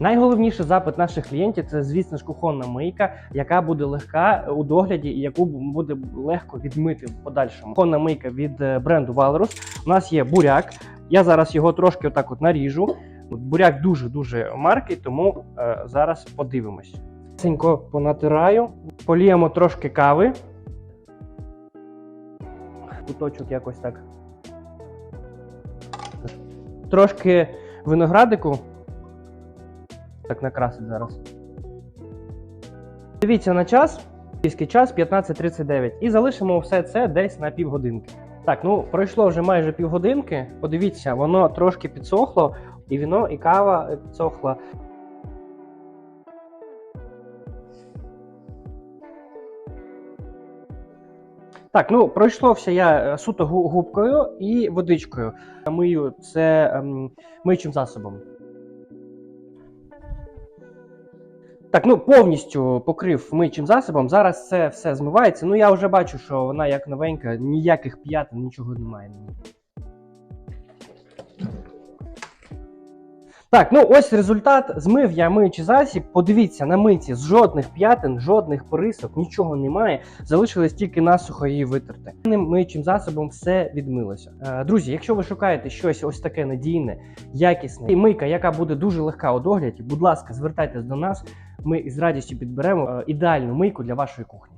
Найголовніший запит наших клієнтів це, звісно ж, кухонна мийка, яка буде легка у догляді і яку буде легко відмити в подальшому. Кухонна мийка від е, бренду Valrus. У нас є буряк. Я зараз його трошки отак от наріжу. Буряк дуже дуже маркий, тому е, зараз подивимось. Сенько понатираю, поліємо трошки кави. Куточок якось так. Трошки виноградику. Так накрасить зараз. Дивіться на час. Київський час 15.39. І залишимо все це десь на півгодинки. Так, ну пройшло вже майже півгодинки. Подивіться, воно трошки підсохло, і віно, і кава підсохла. Так, ну пройшлося я е, суто губкою і водичкою. Мию це ем, миючим засобом. Так, ну повністю покрив миючим засобом. Зараз це все змивається. Ну я вже бачу, що вона як новенька, ніяких п'ятин, нічого немає Так, ну ось результат. Змив я миючий засіб. Подивіться, на миці жодних п'ятин, жодних порисок, нічого немає. Залишилось тільки насухо її витерти. Ним миючим засобом все відмилося. Е, друзі, якщо ви шукаєте щось ось таке надійне, якісне і мийка, яка буде дуже легка у догляді, будь ласка, звертайтесь до нас. Ми із радістю підберемо е, ідеальну мийку для вашої кухні.